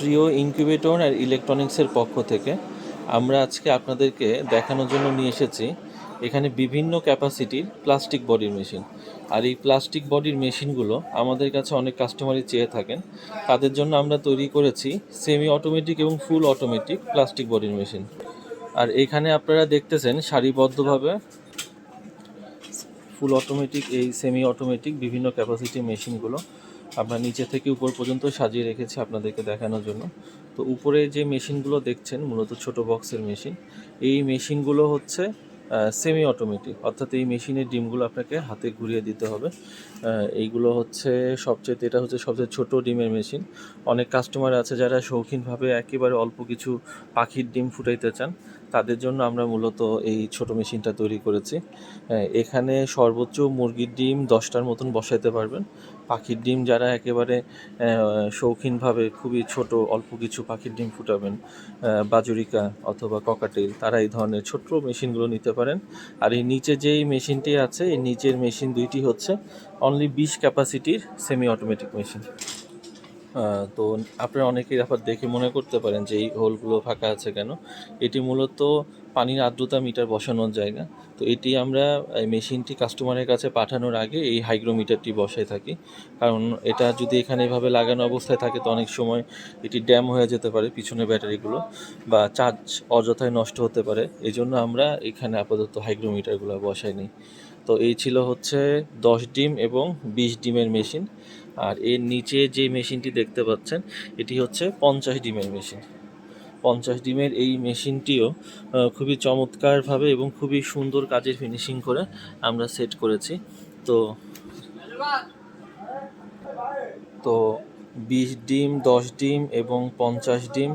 প্রিয় ইনকিউবেটর আর ইলেকট্রনিক্সের পক্ষ থেকে আমরা আজকে আপনাদেরকে দেখানোর জন্য নিয়ে এসেছি এখানে বিভিন্ন ক্যাপাসিটির প্লাস্টিক বডির মেশিন। আর এই প্লাস্টিক বডির মেশিনগুলো আমাদের কাছে অনেক কাস্টমারই চেয়ে থাকেন। তাদের জন্য আমরা তৈরি করেছি সেমি অটোমেটিক এবং ফুল অটোমেটিক প্লাস্টিক বডির মেশিন। আর এখানে আপনারা দেখতেছেন সারিবদ্ধভাবে ফুল অটোমেটিক এই সেমি অটোমেটিক বিভিন্ন ক্যাপাসিটির মেশিনগুলো। আমরা নিচে থেকে উপর পর্যন্ত সাজিয়ে রেখেছি আপনাদেরকে দেখানোর জন্য। তো উপরে যে মেশিনগুলো দেখছেন, মূলত ছোট বক্সের মেশিন, এই মেশিনগুলো হচ্ছে সেমি অটোমেটিক অর্থাৎ এই মেশিনের ডিমগুলো আপনাকে হাতে ঘুরিয়ে দিতে হবে। এইগুলো হচ্ছে সবচেয়ে, এটা হচ্ছে সবচেয়ে ছোট ডিমের মেশিন। অনেক কাস্টমার আছে যারা শৌখিনভাবে একেবারে অল্প কিছু পাখির ডিম ফুটাইতে চান। তাদের জন্য আমরা মূলত এই ছোট মেশিনটা তৈরি করেছি। এখানে সর্বোচ্চ মুরগির ডিম দশটার মতন বসাইতে পারবেন। পাখির ডিম যারা একেবারে শৌখিনভাবে খুবই ছোট, অল্প কিছু পাখির ডিম ফুটাবেন বাজুরিকা অথবা ককাটেল তারা এই ধরনের ছোট্ট মেশিনগুলো নিতে পারেন। আর এই নিচে যেই মেশিনটি আছে, এই নিচের মেশিন দুইটি হচ্ছে অনলি বিশ ক্যাপাসিটির সেমি অটোমেটিক মেশিন তো আপনারা অনেকেই আবার দেখে মনে করতে পারেন যে এই হোলগুলো ফাঁকা আছে কেন। এটি মূলত পানির আর্দ্রতা মিটার বসানোর জায়গা। তো এটি আমরা এই মেশিনটি কাস্টমারের কাছে পাঠানোর আগে এই হাইগ্রোমিটারটি বসাই থাকি। কারণ এটা যদি এখানে এভাবে লাগানো অবস্থায় থাকে, তো অনেক সময় এটি ড্যাম হয়ে যেতে পারে পিছনে ব্যাটারিগুলো বা চার্জ অযথায় নষ্ট হতে পারে। এই জন্য আমরা এখানে আপাতত হাইগ্রোমিটারগুলো বসাই নিই তো এই ছিল হচ্ছে দশ ডিম এবং বিশ ডিমের মেশিন। আর এর নিচে যে মেশিনটি দেখতে পাচ্ছেন, এটি হচ্ছে পঞ্চাশ ডিমের মেশিন। পঞ্চাশ ডিমের এই মেশিনটিও খুবই চমৎকারভাবে এবং খুবই সুন্দর কাজের ফিনিশিং করে আমরা সেট করেছি। তো তো বিশ ডিম, দশ ডিম এবং পঞ্চাশ ডিম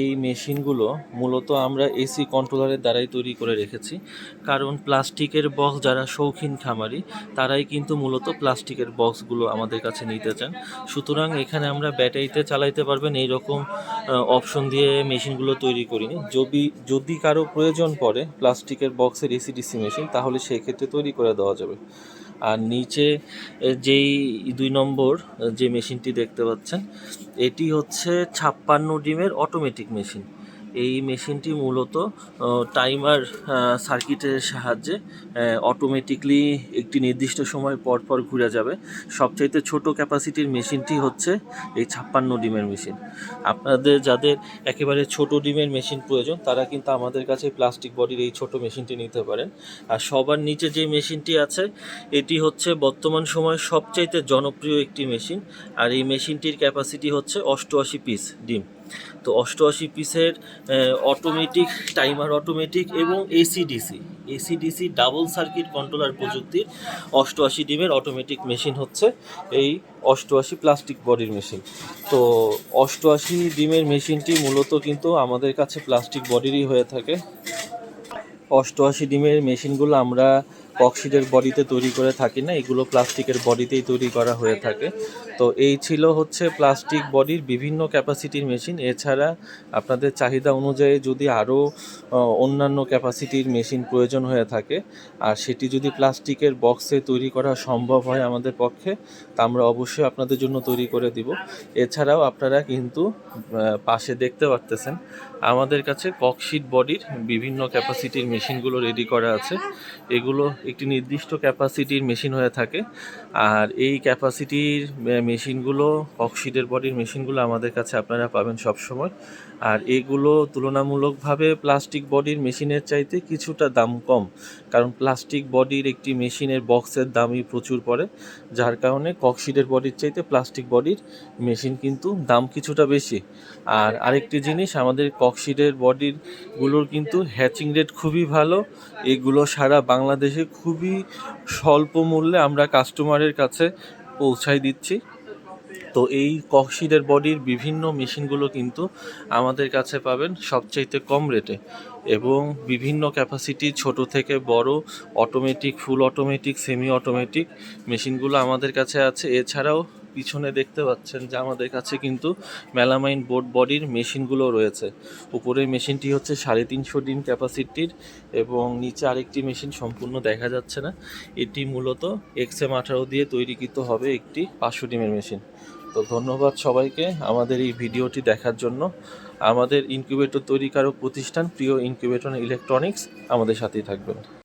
এই মেশিনগুলো মূলত আমরা এসি কন্ট্রোলারের দ্বারাই তৈরি করে রেখেছি। কারণ প্লাস্টিকের বক্স যারা শৌখিন খামারি, তারাই কিন্তু মূলত প্লাস্টিকের বক্সগুলো আমাদের কাছে নিতে চান। সুতরাং এখানে আমরা ব্যাটারিতে চালাইতে পারবেন, এই রকম অপশন দিয়ে মেশিনগুলো তৈরি করিনি। যদি যদি কারও প্রয়োজন পড়ে প্লাস্টিকের বক্সের এসি ডিসি মেশিন, তাহলে সেক্ষেত্রে তৈরি করে দেওয়া যাবে। আর নিচে যেই দুই নম্বর যে মেশিনটি দেখতে পাচ্ছেন, এটি হচ্ছে ছাপ্পান্ন ডিমের অটোমেটিক মেশিন এই মেশিনটি মূলত টাইমার সার্কিটের সাহায্যে অটোমেটিকলি একটি নির্দিষ্ট সময় পর পর ঘুরে যাবে। সবচাইতে ছোট ক্যাপাসিটির মেশিনটি হচ্ছে এই ছাপ্পান্ন ডিমের মেশিন। আপনাদের যাদের একেবারে ছোট ডিমের মেশিন প্রয়োজন, তারা কিন্তু আমাদের কাছে প্লাস্টিক বডির এই ছোট মেশিনটি নিতে পারেন। আর সবার নিচে যে মেশিনটি আছে, এটি হচ্ছে বর্তমান সময়ে সবচাইতে জনপ্রিয় একটি মেশিন। আর এই মেশিনটির ক্যাপাসিটি হচ্ছে অষ্টআশি পিস ডিম। তো অষ্টআশি পিসের অটোমেটিক টাইমার অটোমেটিক এবং AC DC AC DC double circuit controller প্রযুক্তির অষ্টআশি ডিমের অটোমেটিক মেশিন হচ্ছে এই অষ্টআশি প্লাস্টিক বডির মেশিন তো অষ্টআশি ডিমের মেশিনটি মূলত কিন্তু আমাদের কাছে প্লাস্টিক বডিরই হয়ে থাকে। অষ্টআশি ডিমের মেশিনগুলো আমরা কক্সিডের বডিতে তৈরি করে থাকি না, এগুলো প্লাস্টিকের বডিতেই তৈরি করা হয়ে থাকে। তো এই ছিল হচ্ছে প্লাস্টিক বডির বিভিন্ন ক্যাপাসিটির মেশিন। এছাড়া আপনাদের চাহিদা অনুযায়ী যদি আরও অন্যান্য ক্যাপাসিটির মেশিন প্রয়োজন হয়ে থাকে, আর সেটি যদি প্লাস্টিকের বক্সে তৈরি করা সম্ভব হয় আমাদের পক্ষে, তা আমরা অবশ্যই আপনাদের জন্য তৈরি করে দিব। এছাড়াও আপনারা কিন্তু পাশে দেখতে পারতেছেন, আমাদের কাছে ককশিট বডির বিভিন্ন ক্যাপাসিটির মেশিনগুলো রেডি করা আছে। এগুলো একটি নির্দিষ্ট ক্যাপাসিটির মেশিন হয়ে থাকে। আর এই ক্যাপাসিটির মেশিনগুলো ককশিটের বডির মেশিনগুলো আমাদের কাছে আপনারা পাবেন সব সময় আর এগুলো তুলনামূলকভাবে প্লাস্টিক বডির মেশিনের চাইতে কিছুটা দাম কম। কারণ প্লাস্টিক বডির একটি মেশিনের বক্সের দামই প্রচুর পড়ে। যার কারণে ককশিটের বডির চাইতে প্লাস্টিক বডির মেশিন কিন্তু দাম কিছুটা বেশি। আর আরেকটি জিনিস, আমাদের ককশিটের বডিরগুলোর কিন্তু হ্যাচিং রেট খুবই ভালো। এগুলো সারা বাংলাদেশে খুবই স্বল্প মূল্যে আমরা কাস্টমারের কাছে পৌঁছাই দিচ্ছি। তো এই কক্সিডের বডির বিভিন্ন মেশিনগুলো কিন্তু আমাদের কাছে পাবেন সবচাইতে কম রেটে এবং বিভিন্ন ক্যাপাসিটি ছোট থেকে বড় automatic full automatic semi automatic মেশিনগুলো আমাদের কাছে আছে। এছাড়াও পিছনে দেখতে পাচ্ছেন যে আমাদের কাছে কিন্তু মেলামাইন বোর্ড বডির মেশিনগুলো রয়েছে। উপরের মেশিনটি হচ্ছে সাড়ে তিনশো ডিম ক্যাপাসিটির এবং নিচে আরেকটি মেশিন সম্পূর্ণ দেখা যাচ্ছে না। এটি মূলত এক্সএম আঠারো দিয়ে তৈরিকৃত হবে একটি পাঁচশো ডিমের মেশিন। তো ধন্যবাদ সবাইকে আমাদের এই ভিডিওটি দেখার জন্য। আমাদের ইনকিউবেটর তৈরিকারক প্রতিষ্ঠান প্রিয় ইনকিউবেটর ইলেকট্রনিক্স আমাদের সাথেই থাকবেন।